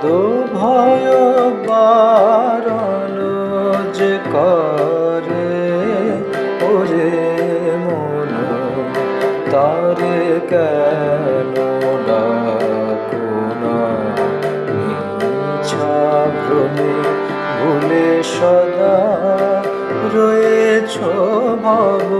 পদ ভয় বারণ যে করে ওরে মন তারে কেন ভ্রমে ভুলে সদা রয়েছ ভাব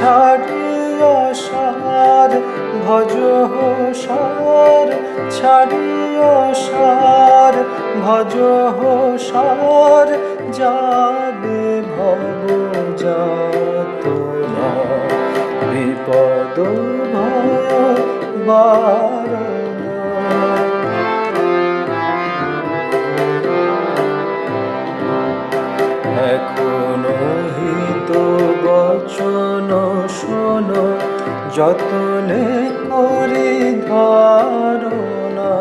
ছাড়িয়া সার ভজ সার ছাড়িয়া সার ভজ সার যাবে ভব যাত বিপদ ভয় এখনও হিত বচন যতনে করি ধারণা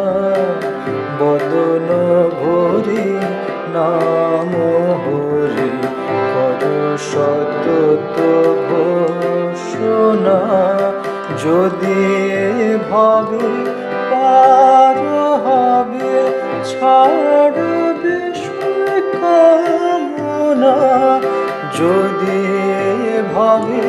বদন ভরি নাম হরি, কর সতত ঘোষণা যদি ভাবে পার হবে ছাড়বে কামনা, যদি ভাবে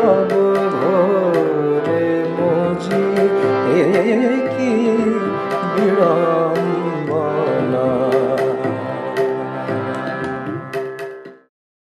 ভাব ঘরে মজি এ কি বিড়া